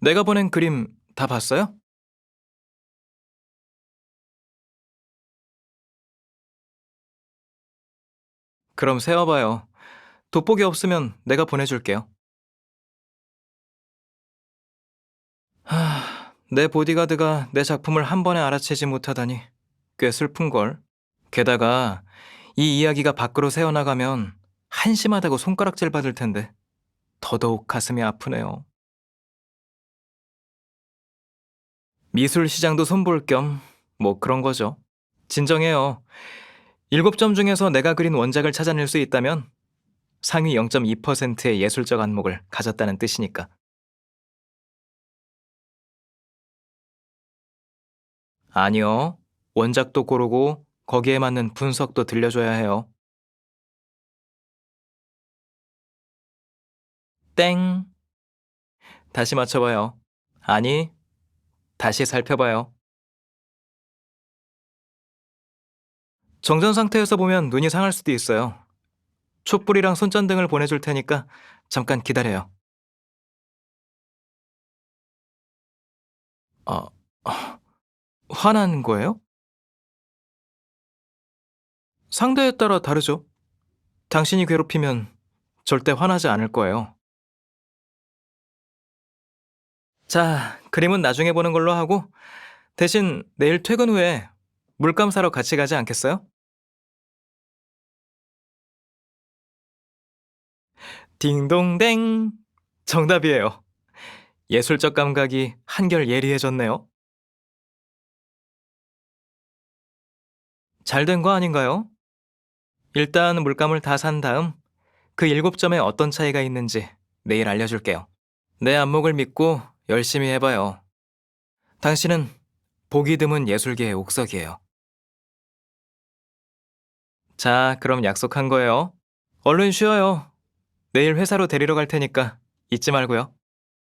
내가 보낸 그림 다 봤어요? 그럼 세워봐요. 돋보기 없으면 내가 보내줄게요. 하, 내 보디가드가 내 작품을 한 번에 알아채지 못하다니 꽤 슬픈걸. 게다가 이 이야기가 밖으로 새어나가면 한심하다고 손가락질 받을 텐데 더더욱 가슴이 아프네요. 미술 시장도 손볼 겸 뭐 그런 거죠. 진정해요. 일곱 점 중에서 내가 그린 원작을 찾아낼 수 있다면 상위 0.2%의 예술적 안목을 가졌다는 뜻이니까. 아니요. 원작도 고르고 거기에 맞는 분석도 들려줘야 해요. 땡. 다시 맞춰봐요. 아니, 다시 살펴봐요. 정전 상태에서 보면 눈이 상할 수도 있어요. 촛불이랑 손전등을 보내줄 테니까 잠깐 기다려요. 아, 아, 화난 거예요? 상대에 따라 다르죠. 당신이 괴롭히면 절대 화나지 않을 거예요. 자, 그림은 나중에 보는 걸로 하고 대신 내일 퇴근 후에 물감 사러 같이 가지 않겠어요? 딩동댕! 정답이에요. 예술적 감각이 한결 예리해졌네요. 잘 된 거 아닌가요? 일단 물감을 다 산 다음 그 일곱 점에 어떤 차이가 있는지 내일 알려줄게요. 내 안목을 믿고 열심히 해봐요. 당신은 보기 드문 예술계의 옥석이에요. 자, 그럼 약속한 거예요. 얼른 쉬어요. 내일 회사로 데리러 갈 테니까 잊지 말고요.